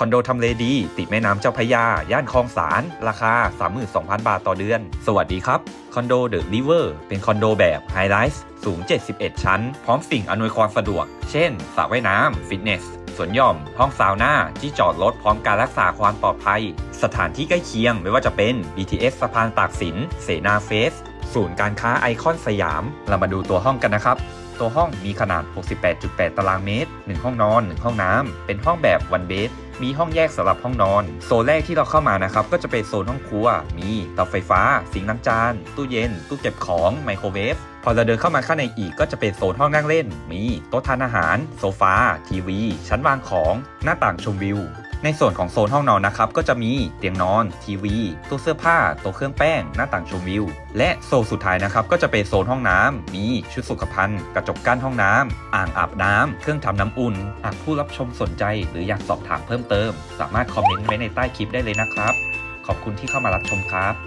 คอนโดทำเลดี ติดแม่น้ำเจ้าพยา ย่านคลองสาร ราคา 32,000 บาทต่อเดือน สวัสดีครับ คอนโดเดอะริเวอร์เป็นคอนโดแบบไฮไ i ท์สูง 71 ชั้น พร้อมสิ่งอำนวยความสะดวก เช่นสระว่ายน้ำฟิตเนสสวนหย่อม ห้องซาวน่า ที่จอดรถพร้อมการรักษาความปลอดภัย สถานที่ใกล้เคียงไม่ว่าจะเป็น BTS สะพานตากสิน เสนาเฟส ศูนย์การค้าไอคอนสยาม เรามาดูตัวห้องกันนะครับ ตัวห้องมีขนาด 68.8 ตารางเมตร 1 ห้องนอน 1 ห้องน้ำ เป็นห้องแบบวันเบดมีห้องแยกสำหรับห้องนอน โซนแรกที่เราเข้ามานะครับ ก็จะเป็นโซนห้องครัว มีเตาไฟฟ้า สิงค์ล้างจาน ตู้เย็น ตู้เก็บของ ไมโครเวฟ พอเราเดินเข้ามาข้างในอีกก็จะเป็นโซนห้องนั่งเล่น มีโต๊ะทานอาหาร โซฟา ทีวี ชั้นวางของ หน้าต่างชมวิว ในส่วนของโซนห้องนอนนะครับก็จะมีเตียงนอน ทีวี ตู้เสื้อผ้าโต๊ะเครื่องแป้ง หน้าต่างชมวิว และโซนสุดท้ายนะครับก็จะเป็นโซนห้องน้ำมีชุดสุขภัณฑ์ กระจกกั้นห้องน้ำอ่างอาบน้ำเครื่องทำน้ำอุ่น หากผู้รับชมสนใจ หรืออยากสอบถามเพิ่มเติม สามารถคอมเมนต์ไว้ในใต้คลิปได้เลยนะครับ ขอบคุณที่เข้ามารับชมครับ